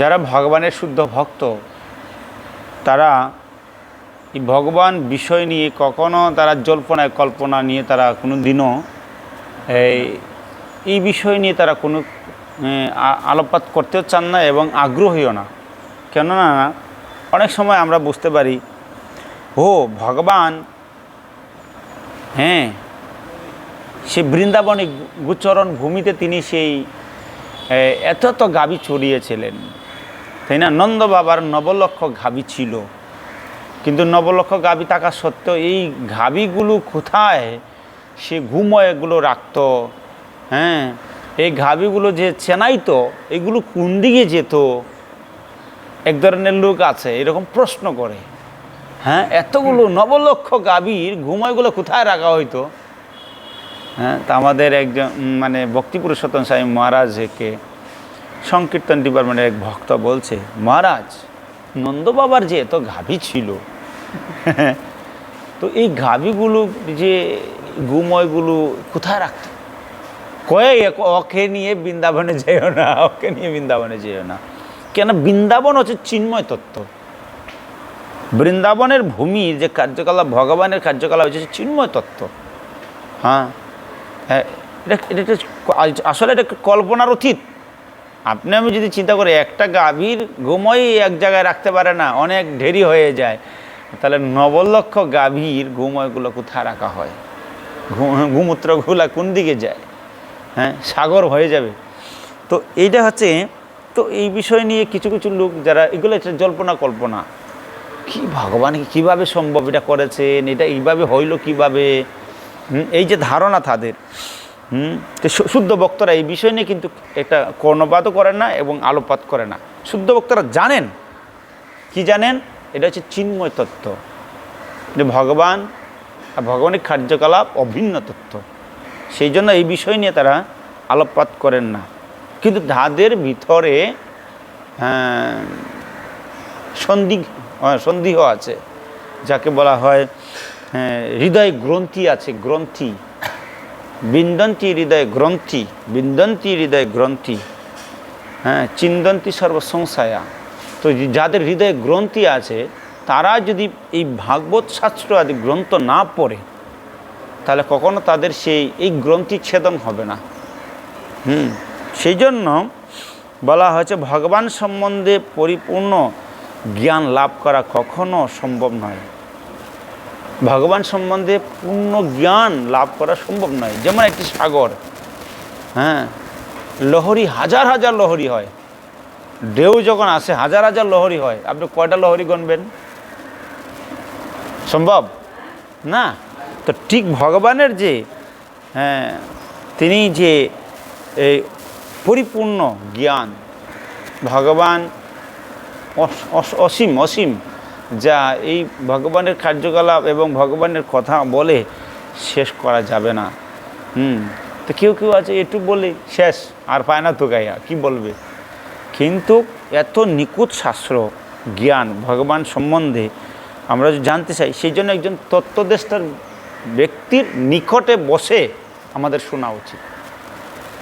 যারা ভগবানের শুদ্ধ ভক্ত, তারা ভগবান বিষয় নিয়ে কখনো তারা জল্পনায় কল্পনা নিয়ে তারা কোনো দিনও এই বিষয় নিয়ে তারা কোনো আলোকপাত করতেও চান না এবং আগ্রহীও না। কেননা অনেক সময় আমরা বুঝতে পারি, ও ভগবান হ্যাঁ সে বৃন্দাবনে গোচরণ ভূমিতে তিনি সেই এত এত গাবি চড়িয়েছিলেন তাই না? নন্দ বাবার নবলক্ষ গাবি ছিল। কিন্তু নবলক্ষ গাবি থাকা সত্ত্বেও এই গাবিগুলো কোথায়? সে ঘুমো এগুলো রাখতো হ্যাঁ? এই গাবিগুলো যে চেনাইতো, এগুলো কোন দিকে যেত? এক ধরনের লোক আছে, এরকম প্রশ্ন করে। হ্যাঁ? এতগুলো নবলক্ষ গাভীর ঘুময়গুলো কোথায় রাখা হইতো? হ্যাঁ? তা আমাদের একজন মানে ভক্তি পুরুষোত্তম স্বামী মহারাজকে সংকীর্তন ডিপার্টমেন্টের এক ভক্ত বলছে, মহারাজ নন্দ বাবার যে এত গাভী ছিল, তো এই গাভীগুলো যে গুময়গুলো কোথায় রাখতো? কয়ে ওকে নিয়ে বৃন্দাবনে যেও না ওকে নিয়ে বৃন্দাবনে যেও না। কেন বৃন্দাবন হচ্ছে চিন্ময় তত্ত্ব। বৃন্দাবনের ভূমি যে কার্যকলাপ, ভগবানের কার্যকলাপ হচ্ছে চিন্ময় তত্ত্ব। হ্যাঁ এটা এটা, আসলে এটা কল্পনার অতীত। আপনি আমি যদি চিন্তা করি, একটা গাভীর ঘুমোই এক জায়গায় রাখতে পারে না, অনেক ঢেরি হয়ে যায়, তাহলে নবলক্ষ গাভীর ঘুময়গুলো কোথায় রাখা হয়? ঘুমূত্রগুলা কোন দিকে যায়? হ্যাঁ সাগর হয়ে যাবে। তো এইটা হচ্ছে, তো এই বিষয় নিয়ে কিছু কিছু লোক যারা, এগুলো একটা জল্পনা কল্পনা। কি ভগবান, কীভাবে সম্ভব এটা করেছেন? এটা এইভাবে হইল কীভাবে? এই যে ধারণা তাদের। হুম? তো শুদ্ধ বক্তরা এই বিষয় নিয়ে কিন্তু এটা কর্ণপাতও করেন না এবং আলোকপাত করে না। শুদ্ধ বক্তরা জানেন? কি জানেন? এটা হচ্ছে চিন্ময় তত্ত্ব। যে ভগবান আর ভগবানের কার্যকলাপ অভিন্ন তত্ত্ব। সেই জন্য এই বিষয় নিয়ে তারা আলোকপাত করেন না। কিন্তু তাদের ভিতরে আহ, সন্দিগ সন্দেহ আছে। যাকে বলা হয় হ্যাঁ, হৃদয় গ্রন্থি আছে গ্রন্থি। বিন্দন্তি হৃদয় গ্রন্থি, বিন্দন্তি হৃদয় গ্রন্থি হ্যাঁ চিন্দন্তি সর্বসংসায়া তো যাদের হৃদয়ে গ্রন্থি আছে, তারা যদি এই ভাগবত শাস্ত্র আদি গ্রন্থ না পড়ে, তাহলে কখনো তাদের সেই, এই গ্রন্থি ছেদন হবে না। হুম সেই জন্য বলা হয়েছে, ভগবান সম্বন্ধে পরিপূর্ণ জ্ঞান লাভ করা কখনো সম্ভব নয়। ভগবান সম্বন্ধে পূর্ণ জ্ঞান লাভ করা সম্ভব নয়। যেমন একটি সাগর হ্যাঁ লহরি, হাজার হাজার লহরি হয়। ঢেউ যখন আসে, হাজার হাজার লহরি হয়। আপনি কয়টা লহরি গণবেন? সম্ভব? না? তো ঠিক ভগবানের যে হ্যাঁ তিনি যে এই পরিপূর্ণ জ্ঞান, ভগবান অস- অস- অসীম অসীম। যা এই ভগবানের কার্যকলাপ এবং ভগবানের কথা বলে শেষ করা যাবে না। হুম, তো কেউ কেউ আছে একটু বলে শেষ, আর পায় না তো গাইয়া কী বলবে? কিন্তু এত নিখুঁত শাস্ত্র, জ্ঞান, ভগবান সম্বন্ধে আমরা যদি জানতে চাই, সেই জন্য একজন তত্ত্বদেষ্টার ব্যক্তির নিকটে বসে আমাদের শোনা উচিত।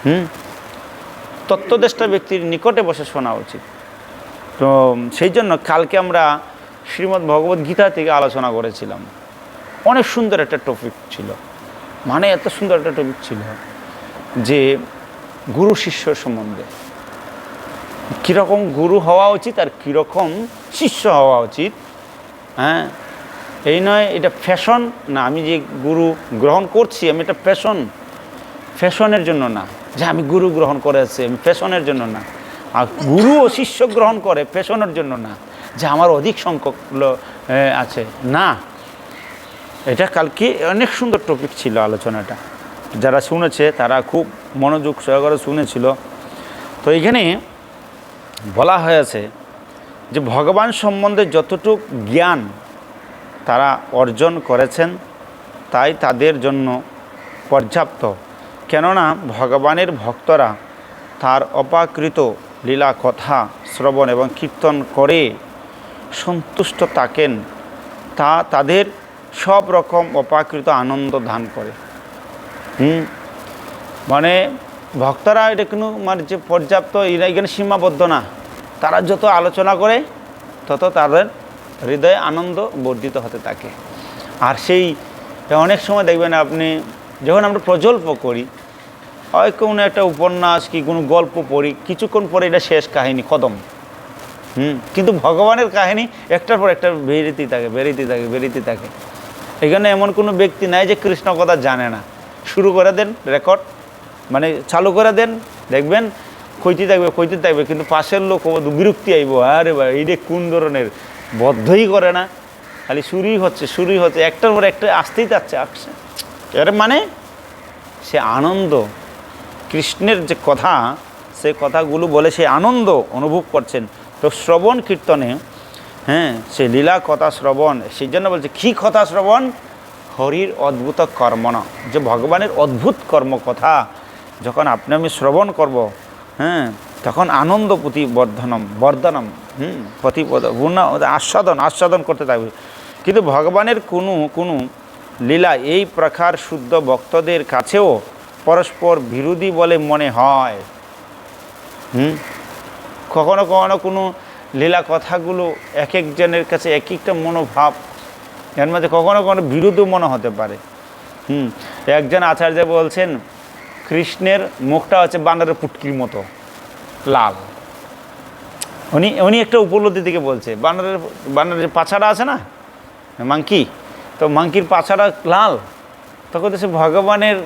হুম, তত্ত্বদেষ্টা ব্যক্তির নিকটে বসে শোনা উচিত। তো সেই জন্য কালকে আমরা শ্রীমদ্ ভগবদ্ গীতা থেকে আলোচনা করেছিলাম। অনেক সুন্দর একটা টপিক ছিল। মানে এত সুন্দর একটা টপিক ছিল যে গুরু শিষ্য সম্বন্ধে। কীরকম গুরু হওয়া উচিত আর কীরকম শিষ্য হওয়া উচিত হ্যাঁ? এই নয়, এটা ফ্যাশন না, আমি যে গুরু গ্রহণ করছি, আমি এটা ফ্যাশন ফ্যাশনের জন্য না, যে আমি গুরু গ্রহণ করেছি আমি ফ্যাশনের জন্য না। আর গুরু ও শিষ্য গ্রহণ করে ফ্যাশনের জন্য না। যে আমার অধিক সংখ্যক আছে। না, এটা কালকে অনেক সুন্দর টপিক ছিল আলোচনাটা। যারা শুনেছে তারা খুব মনোযোগ সহকারে শুনেছিল। তো এখানে বলা হয়েছে যে ভগবান সম্বন্ধে যতটুক জ্ঞান তারা অর্জন করেছেন, তাই তাদের জন্য পর্যাপ্ত। কেননা ভগবানের ভক্তরা তার অপাকৃত লীলা কথা শ্রবণ এবং কীর্তন করে সন্তুষ্ট থাকেন, তা তাদের সব রকম অপাকৃত আনন্দ দান করে। হুম? মানে ভক্তরা এটা কোনো মানে যে পর্যাপ্ত এখানে সীমাবদ্ধ না। তারা যত আলোচনা করে, তত তাদের হৃদয়ে আনন্দ বর্ধিত হতে থাকে। আর সেই অনেক সময় দেখবেন আপনি যখন আমরা প্রজল্প করি, হয় কোনো একটা উপন্যাস কি কোনো গল্প পড়ি, কিছুক্ষণ পরে এটা শেষ কাহিনী, কদম। হুম। কিন্তু ভগবানের কাহিনী একটার পর একটা বেরিতেই থাকে, বেরিতে থাকে বেরিতে থাকে। এখানে এমন কোনো ব্যক্তি নাই যে কৃষ্ণ কথা জানে না। শুরু করে দেন রেকর্ড মানে চালু করে দেন, দেখবেন কইতে থাকবে কইতে থাকবে, কিন্তু পাশের লোক বিরক্তি আইব, আরে ভাই এইটা কোন ধরনের, বদ্ধই করে না। খালি শুরুই হচ্ছে শুরুই হচ্ছে, একটার পর একটা আসতেই যাচ্ছে, আসছে। এর মানে সে আনন্দ, কৃষ্ণের যে কথা, সে কথাগুলো বলে সে আনন্দ অনুভব করছেন। তো শ্রবণ কীর্তনে হ্যাঁ সে লীলা কথা শ্রবণ, সেই জন্য বলছে, কী কথা শ্রবণ? হরির অদ্ভুত কর্মণ যে ভগবানের অদ্ভুত কর্ম কথা যখন আপনি আমি শ্রবণ করব হ্যাঁ তখন আনন্দ প্রতি বর্ধনম বর্ধনম হুম, প্রতিপদ আস্বাদন আস্বাদন করতে থাকবে। কিন্তু ভগবানের কোনো কোনো লীলা এই প্রকার শুদ্ধ ভক্তদের কাছেও পরস্পর বিরোধী বলে মনে হয়। হুম কখনো কখনো কোনো লীলা কথাগুলো এক একজনের কাছে এক একটা মনোভাব, এর মধ্যে কখনো কখনো বিরোধও মনে হতে পারে। হুম, একজন আচার্য বলছেন, কৃষ্ণের মুখটা হচ্ছে বানরের পুটকির মতো, লাল। উনি উনি একটা উপলব্ধি থেকে বলছে, বানরের বানরের পাছাটা আছে না? মাংকি? তো মাংকির পাছাটা লাল। তখন সে ভগবানের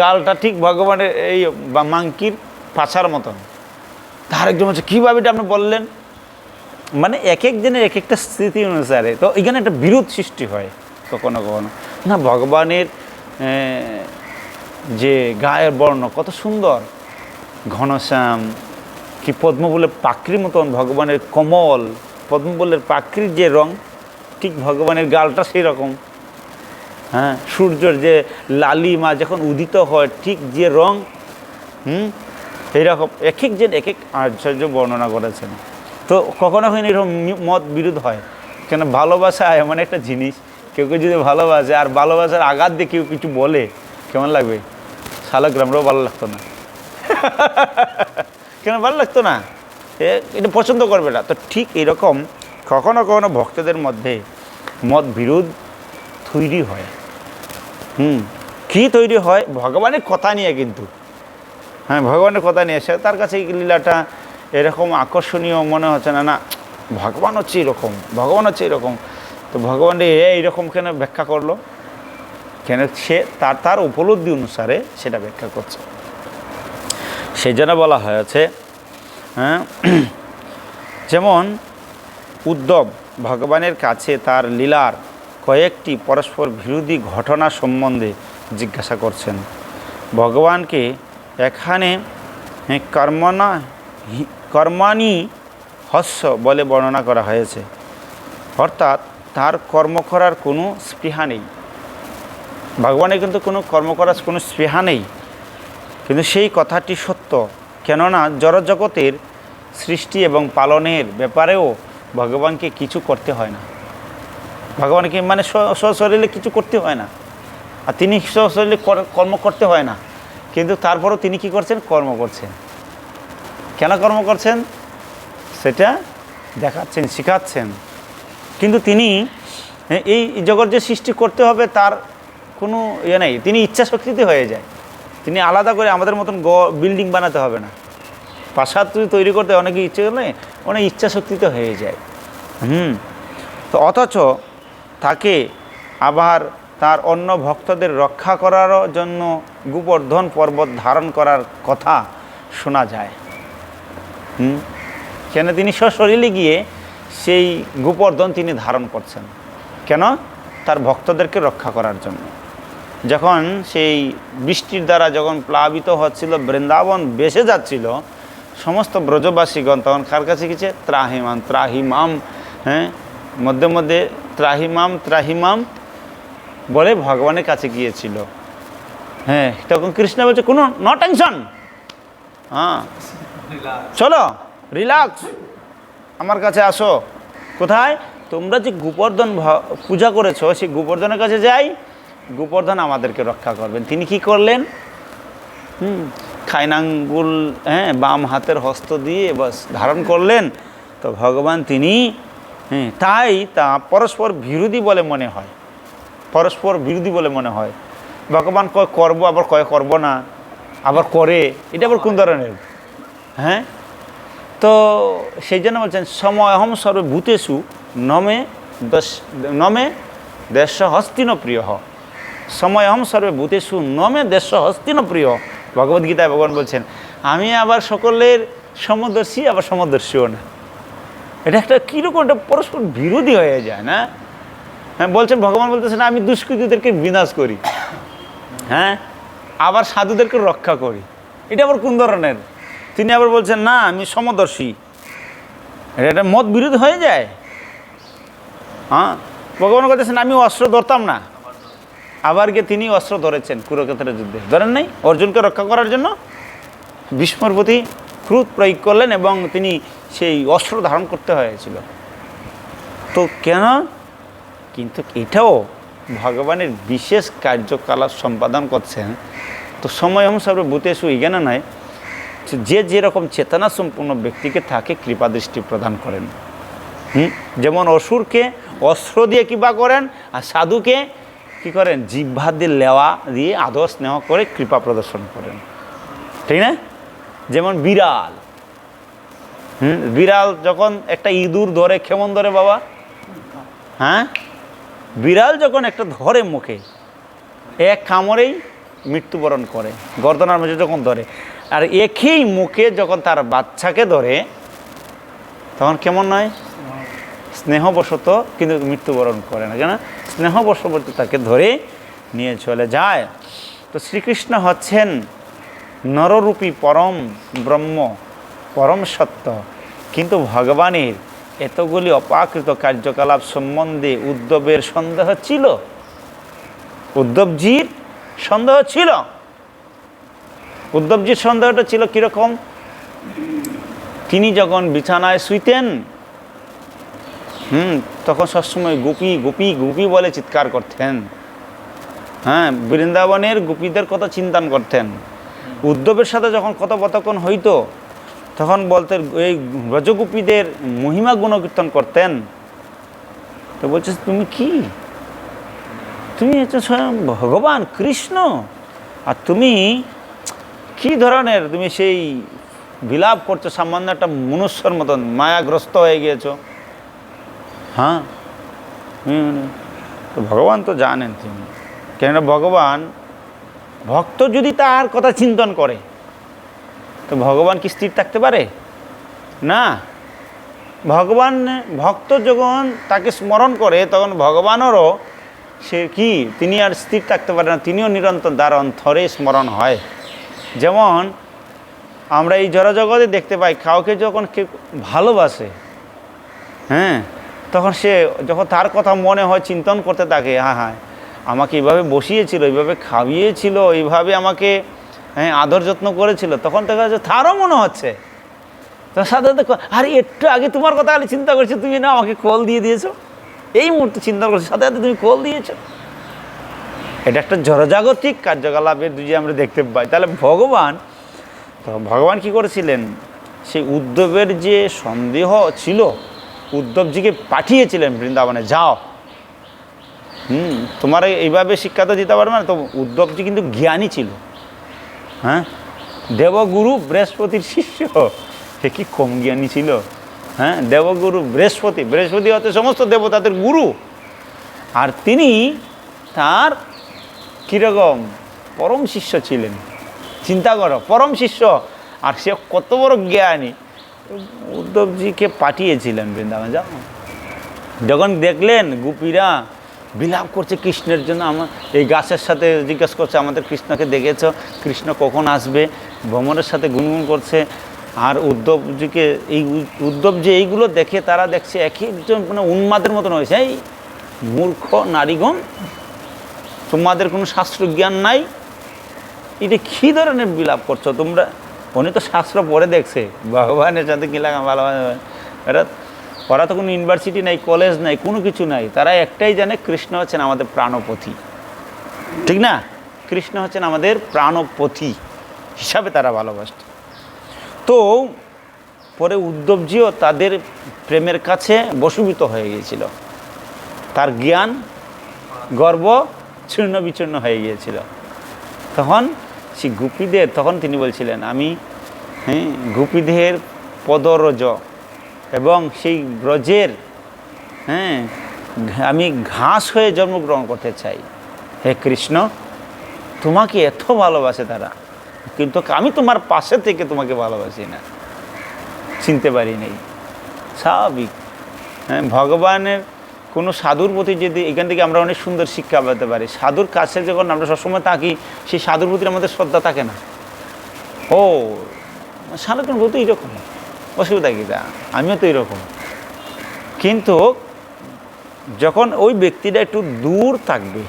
গালটা ঠিক ভগবানের এই মাংকির পাছার মতন। তার একজন হচ্ছে কীভাবে এটা আপনি বললেন? মানে এক একজনের এক একটা স্মৃতি অনুসারে। তো এখানে একটা বিরোধ সৃষ্টি হয় কখনো কখনো। না, ভগবানের যে গায়ের বর্ণ কত সুন্দর। ঘনশ্যাম, কি পদ্মফুলের পাখির মতন ভগবানের কমল, পদ্মফুলের পাখির যে রং, ঠিক ভগবানের গালটা সেই রকম হ্যাঁ সূর্যর যে লালিমা যখন উদিত হয়, ঠিক যে রং, হুম এইরকম এক একজন এক এক আশ্চর্য বর্ণনা করেছেন। তো কখনো কখনো এরকম মত বিরোধ হয়। কেন ভালোবাসা এমন একটা জিনিস, কেউ কেউ যদি ভালোবাসে আর ভালোবাসার আঘাত দিয়ে কেউ কিছু বলে, কেমন লাগবে? শালগ্রামরাও ভালো লাগতো না। কেন ভালো লাগতো না? এটা পছন্দ করবে না। তো ঠিক এরকম কখনো কখনো ভক্তদের মধ্যে মত বিরোধ তৈরি হয়। হুম, কী তৈরি হয়? ভগবানের কথা নিয়ে কিন্তু। হ্যাঁ ভগবানের কথা নিয়ে এসে তার কাছে এই লীলাটা এরকম আকর্ষণীয় মনে হচ্ছে না না ভগবান হচ্ছে এরকম ভগবান হচ্ছে এরকম। তো ভগবান এইরকম কেন ব্যাখ্যা করল? কেন সে তার তার উপলব্ধি অনুসারে সেটা ব্যাখ্যা করছে। সেই জন্য বলা হয়েছে হ্যাঁ যেমন উদ্ধব ভগবানের কাছে তার লীলার কয়েকটি পরস্পর বিরোধী ঘটনা সম্বন্ধে জিজ্ঞাসা করছেন। ভগবানকে এখানে কর্মনা কর্মানি হস্য বলে বর্ণনা করা হয়েছে। অর্থাৎ তার কর্ম করার কোনো স্পৃহা নেই। ভগবানের কিন্তু কোনো কর্ম করার কোনো স্পৃহা নেই। কিন্তু সেই কথাটি সত্য। কেননা জড়জগতের সৃষ্টি এবং পালনের ব্যাপারেও ভগবানকে কিছু করতে হয় না। ভগবানকে মানে স্ব- স্বশরীরে কিছু করতে হয় না। আর তিনি স্বশরীরে কর- কর্ম করতে হয় না। কিন্তু তারপরও তিনি কি করছেন? কর্ম করছেন। কেন কর্ম করছেন? সেটা দেখাচ্ছেন, শেখাচ্ছেন। কিন্তু তিনি এই জগৎ যে সৃষ্টি করতে হবে তার কোনো ইয়ে নেই। তিনি ইচ্ছা শক্তিতে হয়ে যায়। তিনি আলাদা করে আমাদের মতন গ, বিল্ডিং বানাতে হবে না। প্রাসাদ তুই তৈরি করতে অনেকে ইচ্ছে করলে অনেক ইচ্ছা শক্তিতে হয়ে যায়। হুম। তো অথচ তাকে আবার তার অন্য ভক্তদের রক্ষা করার জন্য গোবর্ধন পর্বত ধারণ করার কথা শোনা যায়। হুম? কেন তিনি সশরীরে গিয়ে সেই গোবর্ধন তিনি ধারণ করছেন? কেন? তার ভক্তদেরকে রক্ষা করার জন্য। যখন সেই বৃষ্টির দ্বারা যখন প্লাবিত হচ্ছিল, বৃন্দাবন বেসে যাচ্ছিল, সমস্ত ব্রজবাসীগণ তখন কার কাছে গেছে? ত্রাহিমাম ত্রাহিমাম হ্যাঁ? মধ্যে মধ্যে ত্রাহিমাম ত্রাহিমাম বলে ভগবানের কাছে গিয়েছিল। হ্যাঁ তখন কৃষ্ণ বলছে, কোনো ন টেনশন হ্যাঁ। চলো রিল্যাক্স আমার কাছে আসো। কোথায়? তোমরা যে গোবর্ধন পূজা করেছ, সেই গোবর্ধনের কাছে যাই। গোবর্ধন আমাদেরকে রক্ষা করবেন। তিনি কি করলেন? হুম, খাইনাঙ্গুল হ্যাঁ বাম হাতের হস্ত দিয়ে বাস ধারণ করলেন। তো ভগবান তিনি হ্যাঁ তাই তা পরস্পর বিরোধী বলে মনে হয়। পরস্পর বিরোধী বলে মনে হয়। ভগবান কয় করব, আবার কয় করব না, আবার করে, এটা আবার কোন ধরনের? হ্যাঁ? তো সেই জন্য বলছেন, সময় সময়হম সর্বভূতেষু নমে দশ, নমে দেশ হস্তিন প্রিয় সময়হম সর্বভূতেষু নমে দেশ হস্তিন প্রিয় ভগবদ্গীতায় ভগবান বলছেন, আমি আবার সকলের সমদর্শী, আবার সমদর্শীও না। এটা একটা কীরকম একটা পরস্পর বিরোধী হয়ে যায়, না? হ্যাঁ বলছেন, ভগবান বলতেছেন আমি দুষ্কৃতীদেরকে বিনাশ করি। হ্যাঁ আবার সাধুদেরকে রক্ষা করি। এটা আবার কোন ধরনের? তিনি আবার বলছেন, না, আমি সমদর্শী। এটা মত বিরোধ হয়ে যায়। হ্যাঁ ভগবান বলতেছেন আমি অস্ত্র ধরতাম না। আবার গিয়ে তিনি অস্ত্র ধরেছেন কুরুক্ষেত্রের যুদ্ধে। ধরেন নাই? অর্জুনকে রক্ষা করার জন্য? ভীষ্মর প্রতি ক্রুদ প্রয়োগ করলেন এবং তিনি সেই অস্ত্র ধারণ করতে হয়েছিল। তো কেন কিন্তু এটাও ভগবানের বিশেষ কার্যকলাপ সম্পাদন করছেন তো সময় অনুসারে ভূতেশু জ্ঞান নয় যে যেরকম চেতনা সম্পূর্ণ ব্যক্তিকে তাকে কৃপা দৃষ্টি প্রদান করেন। হুম? যেমন অসুরকে অস্ত্র দিয়ে কৃপা করেন, আর সাধুকে কি করেন? জিহ্বা দিয়ে লেওয়া দিয়ে আদর স্নেহ করে কৃপা প্রদর্শন করেন। ঠিক না? যেমন বিড়াল। হুম? বিড়াল যখন একটা ইঁদুর ধরে কেমন ধরে বাবা? হ্যাঁ? বিড়াল যখন একটা ধরে মুখে এক কামড়েই মৃত্যুবরণ করে, গর্দনার মাঝে যখন ধরে। আর একই মুখে যখন তার বাচ্চাকে ধরে, তখন কেমন নয়? স্নেহবশত কিন্তু মৃত্যুবরণ করে না। কেন? স্নেহবশবর্তী তাকে ধরে নিয়ে চলে যায়। তো শ্রীকৃষ্ণ হচ্ছেন নররূপী পরম ব্রহ্ম, পরম সত্য। কিন্তু ভগবানের এতগুলি অপাকৃত কার্যকলাপ সম্বন্ধে উদ্ধবের সন্দেহ ছিল? উদ্ধবজির সন্দেহ ছিল? উদ্ধবজির সন্দেহটা ছিল কীরকম? তিনি যখন বিছানায় শুইতেন, হুম, তখন সবসময় গোপী গোপী গোপী বলে চিৎকার করতেন। হ্যাঁ বৃন্দাবনের গোপীদের কথা চিন্তন করতেন। উদ্ধবের সাথে যখন কথোপকথন হইতো তখন বলতেন এই ব্রজগোপীদের মহিমা গুণকীর্তন করতেন? তো বলছে, তুমি কি? তুমি হচ্ছে স্বয়ং ভগবান, কৃষ্ণ। আর তুমি কি ধরনের? তুমি সেই বিলাপ করছ, সামান্য একটা মনুষ্যর মতন, মায়াগ্রস্ত হয়ে গিয়েছো। হ্যাঁ? তো ভগবান তো জানেন তিনি। কেননা ভগবান, ভক্ত যদি তার কথা চিন্তন করে তো ভগবান কি স্থির থাকতে পারে? না। ভগবান, ভক্ত যখন তাকে স্মরণ করে, তখন ভগবানেরও সে কি, তিনি আর স্থির থাকতে পারে না, তিনিও নিরন্তর তার অন্তরে স্মরণ হয়। যেমন, আমরা এই জড়জগতে দেখতে পাই, কাউকে যখন কেউ ভালোবাসে হ্যাঁ তখন সে যখন তার কথা মনে হয়, চিন্তন করতে থাকে হ্যাঁ হ্যাঁ আমাকে এইভাবে বসিয়েছিল এইভাবে খাইয়েছিল এইভাবে আমাকে হ্যাঁ আদর যত্ন করেছিল, তখন দেখা যাচ্ছে তারও মনে হচ্ছে। তো দেখো আরে, একটু আগে তোমার কথা খালি চিন্তা করছ, তুমি না আমাকে কল দিয়ে দিয়েছ? এই মুহূর্তে চিন্তা করছ, সাথে সাথে তুমি কল দিয়েছ। এটা একটা জড়জাগতিক কার্যকলাপের দুজি আমরা দেখতে পাই, তাহলে ভগবান, তো ভগবান কি করেছিলেন? সেই উদ্ধবের যে সন্দেহ ছিল, উদ্ধবজিকে পাঠিয়েছিলেন বৃন্দাবনে, যাও। হুম, তোমার এইভাবে শিক্ষা তো দিতে পারবে না, তো উদ্ধবজি কিন্তু জ্ঞানী ছিল। হ্যাঁ? দেবগুরু বৃহস্পতির শিষ্য। সে কি কম জ্ঞানী ছিল হ্যাঁ? দেবগুরু বৃহস্পতি বৃহস্পতি হচ্ছে সমস্ত দেবতাদের গুরু। আর তিনি তার কীরকম পরম শিষ্য ছিলেন। চিন্তা করো, পরম শিষ্য। আর সে কত বড় জ্ঞানী। উদ্ধবজিকে পাঠিয়েছিলেন বৃন্দাবন যাও। যখন দেখলেন গোপীরা বিলাপ করছে কৃষ্ণের জন্য। আমার এই গাছের সাথে জিজ্ঞেস করছে, আমাদের কৃষ্ণকে দেখেছ? কৃষ্ণ কখন আসবে? ভ্রমণের সাথে গুনগুন করছে। আর উদ্ধবজিকে এই উদ্ধব যে এইগুলো দেখে, তারা দেখছে এক একজন মানে উন্মাদের মতন হয়েছে। এই মূর্খ নারীগণ, তোমাদের কোনো শাস্ত্র জ্ঞান নাই? এটা কী ধরনের বিলাপ করছ তোমরা? উনি তো শাস্ত্র পড়ে দেখছে। ভগবানের সাথে কী লাগা ভালো এরা ওরা তো কোনো ইউনিভার্সিটি নাই কলেজ নাই, কোনো কিছু নাই। তারা একটাই জানে কৃষ্ণ হচ্ছেন আমাদের প্রাণপথী। ঠিক না? কৃষ্ণ হচ্ছেন আমাদের প্রাণপথী হিসাবে তারা ভালোবাসত। তো পরে উদ্ধবজিও তাদের প্রেমের কাছে বশীভূত হয়ে গিয়েছিল। তার জ্ঞান, গর্ব ছিন্ন বিচ্ছিন্ন হয়ে গিয়েছিল। তখন সেই গুপিদের, তখন তিনি বলছিলেন, আমি হ্যাঁ গুপিদের পদরজ এবং সেই ব্রজের হ্যাঁ আমি ঘাস হয়ে জন্মগ্রহণ করতে চাই। হে কৃষ্ণ, তোমাকে এত ভালোবাসে তারা, কিন্তু আমি তোমার পাশে থেকে তোমাকে ভালোবাসি না। চিনতে পারি নাই। স্বাভাবিক। হ্যাঁ ভগবানের কোনো সাধুর প্রতি যদি এখান থেকে আমরা অনেক সুন্দর শিক্ষা পেতে পারি, সাধুর কাছে যখন আমরা সবসময় থাকি, সেই সাধুর প্রতি আমাদের শ্রদ্ধা থাকে না। ও সনাতন বলতে এইরকম। অসুবিধা কী আমিও তো এরকম। কিন্তু যখন ওই ব্যক্তিটা একটু দূর থাকবে,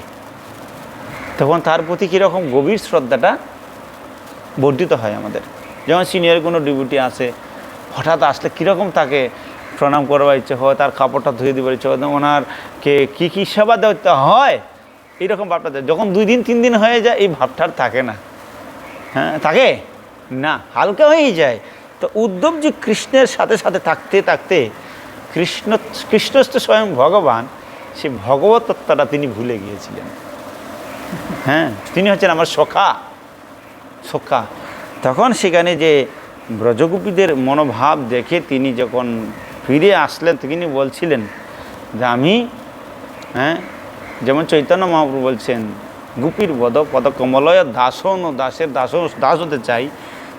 তখন তার প্রতি কীরকম গভীর শ্রদ্ধাটা বর্ধিত হয় আমাদের। যেমন সিনিয়র কোনো ডিউটি আছে, হঠাৎ আসলে কীরকম তাকে প্রণাম করবার ইচ্ছে হয়, তার কাপড়টা ধুয়ে দেবার ইচ্ছে হয় ওনার কে, কী কী সেবা দিতে হয়, এইরকম ভাবটা থাকে। যখন দুই দিন, তিন দিন হয়ে যায়, এই ভাবটা আর থাকে না। হ্যাঁ থাকে? না, হালকা হয়েই যায়। তো উদ্ধব যে কৃষ্ণের সাথে সাথে থাকতে থাকতে কৃষ্ণ কৃষ্ণ তো স্বয়ং ভগবান, সে ভগবত তিনি ভুলে গিয়েছিলেন। হ্যাঁ তিনি হচ্ছেন আমার সখা। সখা। তখন সেখানে যে ব্রজগোপীদের মনোভাব দেখে তিনি যখন ফিরে আসলেন, তিনি বলছিলেন যে আমি হ্যাঁ যেমন চৈতন্য মহাপ্রভু বলছেন, গুপির বদ পদ কমলয় দাসন ও দাসের দাস দাস হতে চাই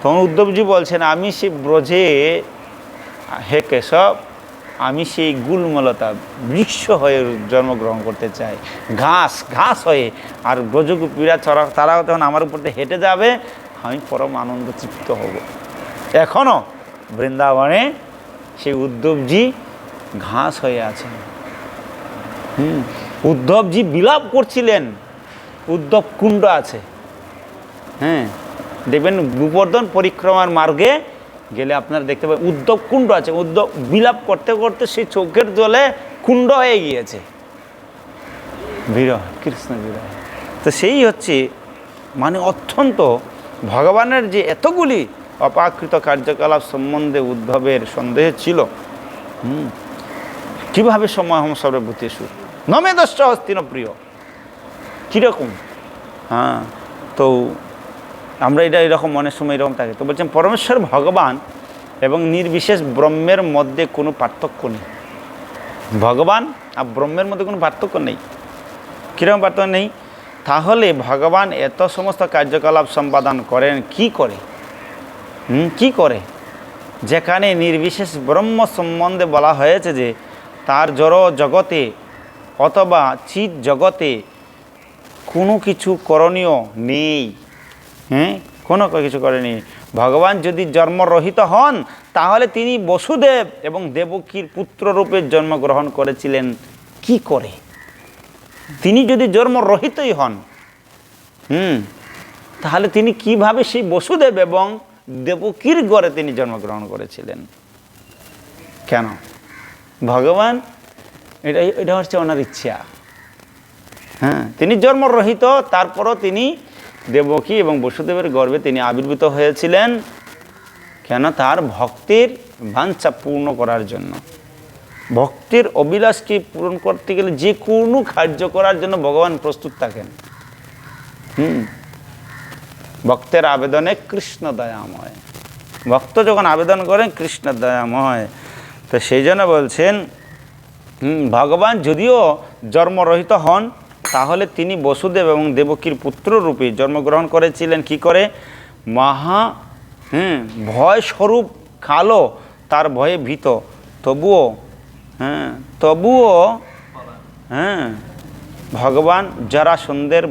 তখন উদ্ধবজি বলছেন, আমি সে ব্রজে, হে কেশব, আমি সেই গুলমলতা বৃক্ষ হয়ে জন্মগ্রহণ করতে চাই। ঘাস ঘাস হয়ে। আর ব্রজগুপিরা চড়া তারাও তখন আমার উপর হেঁটে যাবে, আমি পরম আনন্দ তৃপ্ত হব। এখনও বৃন্দাবনে সেই উদ্ধবজি ঘাস হয়ে আছেন। হুম, উদ্ধবজি বিলাপ করছিলেন। উদ্ধব কুণ্ড আছে। হ্যাঁ দেখবেন গোবর্ধন পরিক্রমার মার্গে গেলে আপনারা দেখতে পাবেন, উদ্ধব কুণ্ড আছে উদ্যোগ বিলাপ করতে করতে সেই চোখের জলে কুণ্ড হয়ে গিয়েছে। বিরহ, কৃষ্ণ বিরহ। তো সেই হচ্ছে মানে অত্যন্ত ভগবানের যে এতগুলি অপাকৃত কার্যকলাপ সম্বন্ধে উদ্ভবের সন্দেহ ছিল। হুম, কীভাবে সময় হম সর্বভূতেষু? নমে দশ হস্তিন প্রিয় কীরকম? হ্যাঁ তো আমরা এটা এরকম অনেক সময় এরকম থাকে। তো বলছেন, পরমেশ্বর ভগবান এবং নির্বিশেষ ব্রহ্মের মধ্যে কোনো পার্থক্য নেই। ভগবান আর ব্রহ্মের মধ্যে কোনো পার্থক্য নেই। কীরকম পার্থক্য নেই? তাহলে ভগবান এত সমস্ত কার্যকলাপ সম্পাদন করেন, কি করে? হুম, কি করে? যেখানে নির্বিশেষ ব্রহ্ম সম্বন্ধে বলা হয়েছে যে, তার জড় জগতে অথবা চিৎ জগতে কোনো কিছু করণীয় নেই। হ্যাঁ কোনো কিছু করেনি। ভগবান যদি জন্মরহিত হন, তাহলে তিনি বসুদেব এবং দেবকীর পুত্ররূপে জন্মগ্রহণ করেছিলেন। কি করে? তিনি যদি জন্মরহিতই হন, হুম? তাহলে তিনি কীভাবে সেই বসুদেব এবং দেবকীর গড়ে তিনি জন্মগ্রহণ করেছিলেন? কেন? ভগবান এটা এটা হচ্ছে ওনার ইচ্ছা। হ্যাঁ তিনি জন্মরহিত, তারপরও তিনি দেবকী এবং বসুদেবের গর্ভে তিনি আবির্ভূত হয়েছিলেন কেন? তার ভক্তির বাঞ্ছা পূর্ণ করার জন্য। ভক্তের অভিলাষকে পূরণ করতে গেলে যে কোনো কার্য করার জন্য ভগবান প্রস্তুত থাকেন। হুম। ভক্তের আবেদনে কৃষ্ণ দয়াময়। ভক্ত যখন আবেদন করেন, কৃষ্ণ দয়াময়। তো সেই জন্য বলছেন ভগবান যদিও জন্মরহিত হন তাহলে তিনি বসুদেব এবং দেবকীর পুত্ররূপে জন্মগ্রহণ করেছিলেন কি করে? মহা হ্যাঁ ভয় স্বরূপ কালো, তার ভয়ে ভীত। তবুও হ্যাঁ তবুও হ্যাঁ ভগবান জরাসন্ধের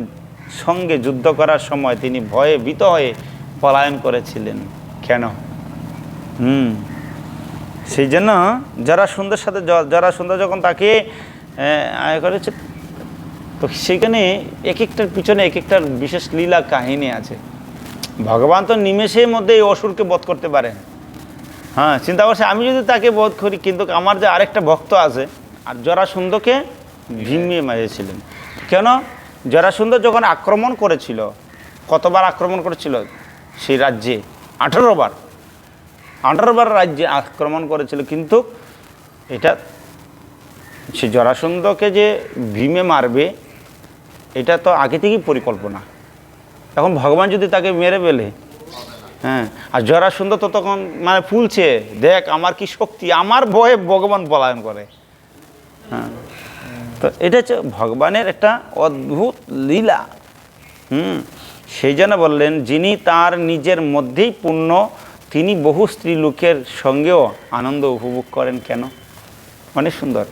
সঙ্গে যুদ্ধ করার সময় তিনি ভয়ে ভীত হয়ে পলায়ন করেছিলেন। কেন? হুম, সেই জন্য যারা সুন্দর সাথে যারা সুন্দর যখন তাকে করেছে তো সেখানে এক একটার পিছনে এক একটার বিশেষ লীলা কাহিনী আছে। ভগবান তো নিমেষের মধ্যে এই অসুরকে বধ করতে পারেন। হ্যাঁ চিন্তা করছে আমি যদি তাকে বধ করি কিন্তু আমার যে আরেকটা ভক্ত আছে আর জরাসুন্দরকে ভিমিয়ে মারিয়েছিলেন কেন? জরাসুন্দর যখন আক্রমণ করেছিল কতবার আক্রমণ করেছিল? সেই রাজ্যে আঠারো বার। আঠারো বার রাজ্যে আক্রমণ করেছিল কিন্তু এটা সে জরাসন্ধকে যে ভীমে মারবে এটা তো আগে থেকেই পরিকল্পনা। এখন ভগবান যদি তাকে মেরে ফেলে হ্যাঁ আর জরাসন্ধ তো তখন মানে ফুলছে, দেখ আমার কি শক্তি, আমার ভয়ে ভগবান পলায়ন করে। হ্যাঁ তো এটা হচ্ছে ভগবানের একটা অদ্ভুত লীলা। হুম, সেই জন্য বললেন, যিনি তার নিজের মধ্যেই পূর্ণ, তিনি বহু স্ত্রী লোকের সঙ্গেও আনন্দ উপভোগ করেন কেন? অনেক সুন্দর।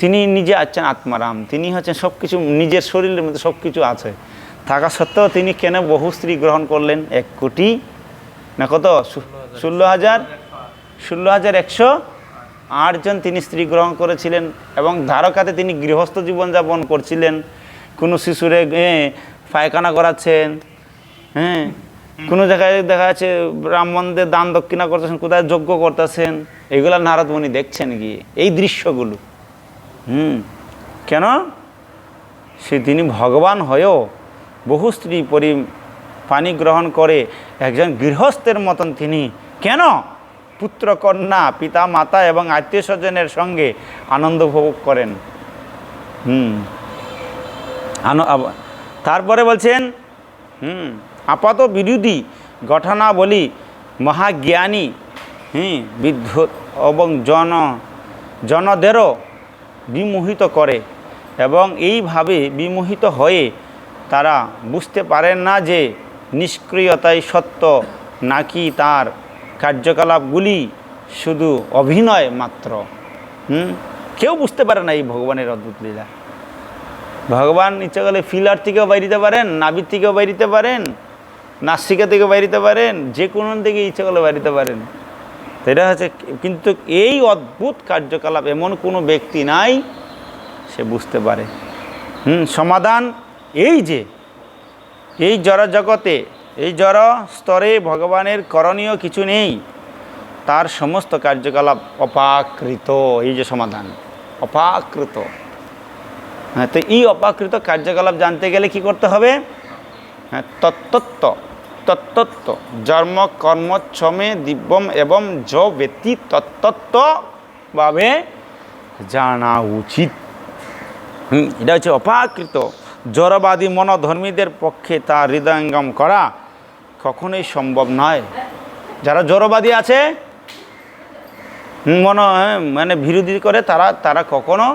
তিনি নিজে আছেন আত্মারাম। তিনি হচ্ছেন সব কিছু নিজের শরীরের মধ্যে সব কিছু আছে। থাকা সত্ত্বেও তিনি কেন বহু স্ত্রী গ্রহণ করলেন? এক কোটি না কত? ষোলো হাজার ষোলো হাজার একশো আটজন তিনি স্ত্রী গ্রহণ করেছিলেন এবং ধারকাতে তিনি গৃহস্থ জীবনযাপন করছিলেন। কোনো শিশুরে পায়খানা করাচ্ছেন হ্যাঁ কোনো জায়গায় দেখা যাচ্ছে ব্রাহ্মণদের দান দক্ষিণা করতেছেন, কোথায় যজ্ঞ করতেছেন, এগুলো নারদমণি দেখছেন গিয়ে। এই দৃশ্যগুলো। হুম। কেন? সে তিনি ভগবান হয়েও বহু স্ত্রী পরি পানি গ্রহণ করে একজন গৃহস্থের মতন তিনি, কেন? পুত্র কন্যা পিতা মাতা এবং আত্মীয় স্বজনের সঙ্গে আনন্দ উপভোগ করেন। হুম। তারপরে বলছেন, হুম, আপাত বিরোধী ঘটনাবলী মহাজ্ঞানী, হুম বিদ্যুৎ এবং জন, জনদেরও বিমোহিত করে এবং এইভাবে বিমোহিত হয়ে তারা বুঝতে পারেন না যে নিষ্ক্রিয়তাই সত্য নাকি তার কার্যকলাপগুলি শুধু অভিনয় মাত্র। হুম? কেউ বুঝতে পারে না এই ভগবানের অদ্ভুত লীলা। ভগবান ইচ্ছা করলে ফিলার থেকেও বাইরিতে পারেন, নাবির থেকেও বাইরিতে পারেন, নাসিকা থেকেও বাইরিতে পারেন যে কোনো থেকে ইচ্ছা করলে বাইরিতে পারেন। তো এটা হচ্ছে কিন্তু এই অদ্ভুত কার্যকলাপ এমন কোনো ব্যক্তি নাই, সে বুঝতে পারে। হুম, সমাধান এই যে, এই জড় জগতে, এই জড় স্তরে ভগবানের করণীয় কিছু নেই, তার সমস্ত কার্যকলাপ অপাকৃত, এই যে সমাধান, অপাকৃত। হ্যাঁ তো এই অপাকৃত কার্যকলাপ জানতে গেলে কি করতে হবে? হ্যাঁ তত্তত্ব তত্তত্ব জন্ম কর্মচ্ছমে দিব্যম এবং য ব্যক্তি তত্তত্বভাবে জানা উচিত এটা হচ্ছে অপাকৃত। জড়বাদী মনোধর্মীদের পক্ষে তা হৃদয়ঙ্গম করা কখনোই সম্ভব নয়। যারা জড়বাদী আছে, মন মানে বিরোধী করে তারা তারা কখনো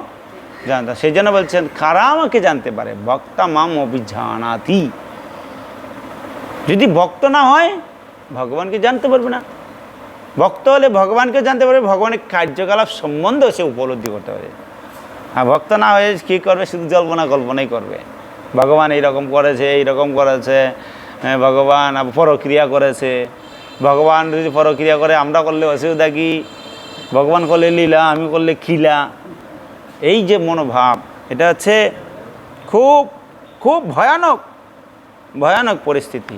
জানতে, সেই জন্য বলছেন, কারা আমাকে জানতে পারে? বক্তা মাম অভিজানাতি। যদি ভক্ত না হয় ভগবানকে জানতে পারবে না। ভক্ত হলে ভগবানকে জানতে পারবে ভগবানের কার্যকলাপ সম্বন্ধেও সে উপলব্ধি করতে পারে। আর ভক্ত না হয়ে কী করবে শুধু জল্পনা কল্পনাই করবে। ভগবান এইরকম করেছে এইরকম করেছে হ্যাঁ, ভগবান পরক্রিয়া করেছে। ভগবান যদি পরক্রিয়া করে আমরা করলে অসুবিধা কি? ভগবান করলে লীলা আমি করলে খিলা এই যে মনোভাব এটা হচ্ছে খুব খুব ভয়ানক ভয়ানক পরিস্থিতি।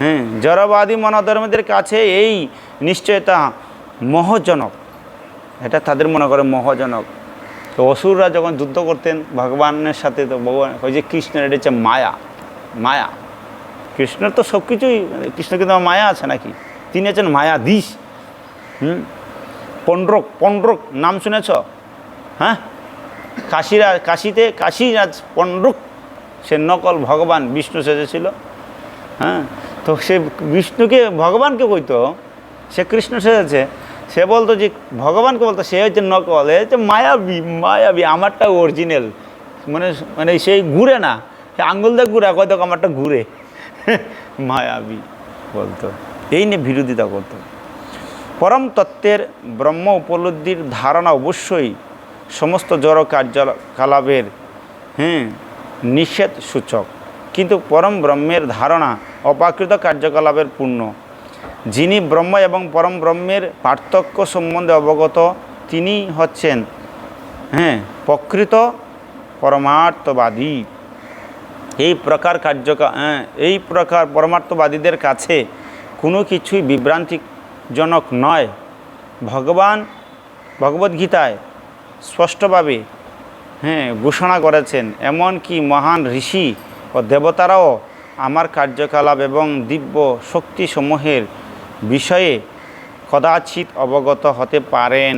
হ্যাঁ জড়বাদী মনোধর্মীদের কাছে এই নিশ্চয়তা মহজনক। এটা তাদের মনে করে মহজনক। তো অসুররা যখন যুদ্ধ করতেন, ভগবানের সাথে তো ভগবান, ওই যে কৃষ্ণের, এটা হচ্ছে মায়া মায়া। কৃষ্ণের তো সব কিছুই কৃষ্ণ কিন্তু মায়া আছে নাকি? তিনি হচ্ছেন মায়াধীশ। হুম পন্ড্রক পন্ড্রক নাম শুনেছ? হ্যাঁ? কাশিরা কাশিতে, কাশীরাজ পন্ড্রক সে নকল ভগবান বিষ্ণু সেজেছিল। হ্যাঁ? তো সে বিষ্ণুকে ভগবানকে কইতো, সে কৃষ্ণ সেজেছে, সে বলতো যে ভগবানকে বলতো, সে হচ্ছে নকল, এ হচ্ছে মায়াবী মায়াবী, আমারটা অরিজিনাল মানে মানে সেই ঘুরে না, সে আঙ্গুল দিয়ে ঘুরে কয়তো আমারটা ঘুরে, মায়াবী বলতো। এই নিয়ে বিরোধিতা করতো। পরম তত্ত্বের ব্রহ্ম উপলব্ধির ধারণা অবশ্যই সমস্ত জড় কার্যকলাপের হ্যাঁ নিষেধ সূচক কিন্তু পরম ব্রহ্মের ধারণা অপাকৃত কার্যকলাপের পূর্ণ। যিনি ব্রহ্ম এবং পরম ব্রহ্মের পার্থক্য সম্বন্ধে অবগত তিনি হচ্ছেন হ্যাঁ প্রকৃত পরমার্থবাদী। এই প্রকার কার্যক হ্যাঁ, এই প্রকার পরমার্থবাদীদের কাছে কোনো কিছুই বিভ্রান্তিজনক নয়। ভগবান ভগবদ্গীতায় স্পষ্টভাবে হ্যাঁ ঘোষণা করেছেন এমনকি মহান ঋষি ও দেবতারাও আমার কার্যকলাপ এবং দিব্য শক্তিসমূহের বিষয়ে কদাচিৎ অবগত হতে পারেন।